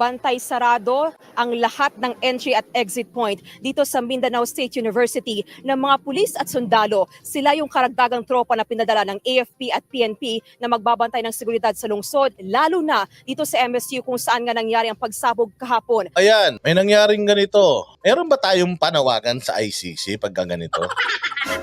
bantay sarado ang lahat ng entry at exit point dito sa Mindanao State University ng mga pulis at sundalo. Sila yung karagdagang tropa na pinadala ng AFP at PNP na magbabantay ng seguridad sa lungsod, lalo na dito sa MSU kung saan nga nangyari ang pagsabog kahapon. Ayan, may nangyaring ganito. Meron ba tayong panawagan sa ICC pagka ganito?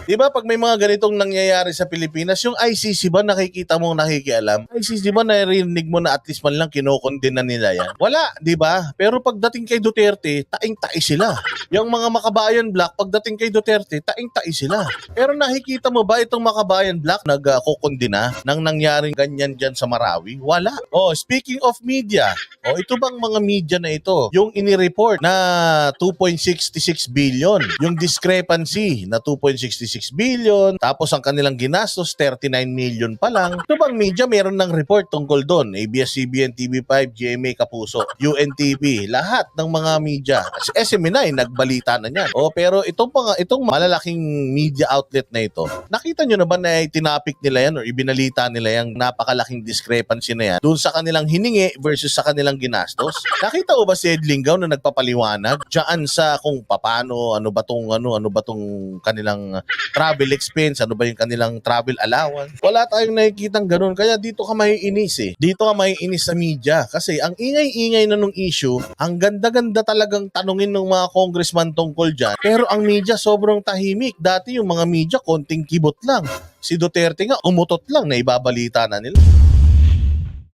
Di ba pag may mga ganitong nangyayari sa Pilipinas, yung ICC ba nakikita mo nakikialam? ICC ba narinig mo na at least man lang kinokondena nila yan? Wala, di ba? Pero pagdating kay Duterte, taing-tai sila. Yung mga makabayan black, pagdating kay Duterte, taing-tai sila. Pero nakikita mo ba itong makabayan black nagkokondena ng nangyaring ganyan dyan sa Marawi? Wala. Oh, speaking of media, oh, ito bang mga media na ito, yung inireport na 2.66 billion, yung discrepancy na 2.66 billion, tapos ang kanilang ginastos 39 million pa lang. Ito bang media meron ng report tungkol doon? ABS-CBN, TV5, GMA Kapuso, UNTV, lahat ng mga media. SMNI nagbalita na niyan. Oh, pero itong mga itong malalaking media outlet na ito, nakita nyo na ba na tinapik nila yan or ibinalita nila yung napakalaking discrepancy na yan doon sa kanilang hiningi versus sa kanilang ginastos? Nakita mo ba si Ed Lingaw na nagpapaliwanag diyan sa kung paano, ano ba tong ano, ano ba tong travel expense, ano ba yung kanilang travel allowance? Wala tayong nakikitang ganun. Kaya dito ka maiinis eh. Dito ka maiinis sa media kasi ang ingay-ingay na nung issue, ang ganda-ganda talagang tanungin ng mga congressman tungkol dyan. Pero ang media sobrang tahimik. Dati yung mga media konting kibot lang. Si Duterte nga umutot lang na ibabalita na nila.